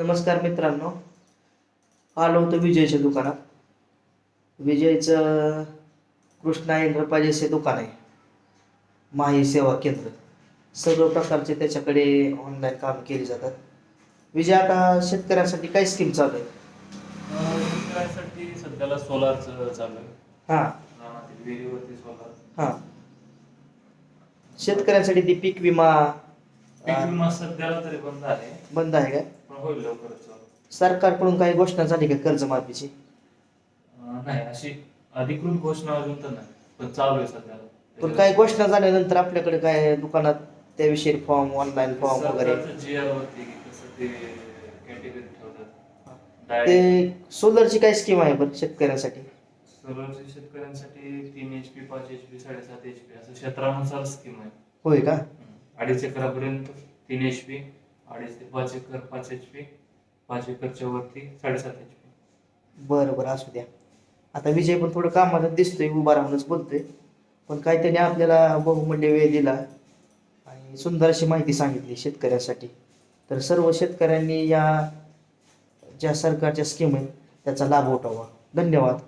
नमस्कार मित्रांनो. आलो होतो विजयच्या दुकानात. विजयचं कृष्णा हे दुकान आहे. माही सेवा केंद्र. सर्व प्रकारचे त्याच्याकडे ऑनलाईन काम केली जातात. विजय आता शेतकऱ्यांसाठी काय स्कीम चालू आहे? शेतकऱ्यांसाठी सध्याला सोलारचं चालू आहे. हां. सोलार हां. शेतकऱ्यांसाठी ती पीक विमा पीक विमा सध्याला तरी बंद आहे. बंद आहे का? होईल लवकरच चालू सरकारकडून काही घोषणा झाली का कर्जमाफीची? नाही अशी अधिकृत घोषणा अजून तर नाही पण चालू आहे सध्याला पण काही घोषणा झाल्यानंतर आपल्याकडे काय दुकानात त्याविषयी फॉर्म ऑनलाईन फॉर्म वगैरे? जी आर वरती कसं ते कॅटेगरी ठेवतात. ते सोलरची काय स्कीम आहे बरं शेतकऱ्यांसाठी? सोलरच्या शेतकऱ्यांसाठी तीन एच पी पाच एच पी साडेसात एच पी असं क्षेत्रानुसार स्कीम आहे. होय का? अडीच एकरापर्यंत तीन एच पी अडीच ते पाच एकर पाच एच पी पाच एकरच्या वरती साडेसात एच पी बरं बरं असू द्या. आता विजय पण थोडं कामाला दिसतोय उभा राहूनच बोलतोय. पण काय त्याने आपल्याला बहुमूल्य वेळ दिला आणि सुंदर अशी माहिती सांगितली शेतकऱ्यासाठी. तर सर्व शेतकऱ्यांनी या ज्या सरकारच्या स्कीम आहेत त्याचा लाभ उठावा. धन्यवाद.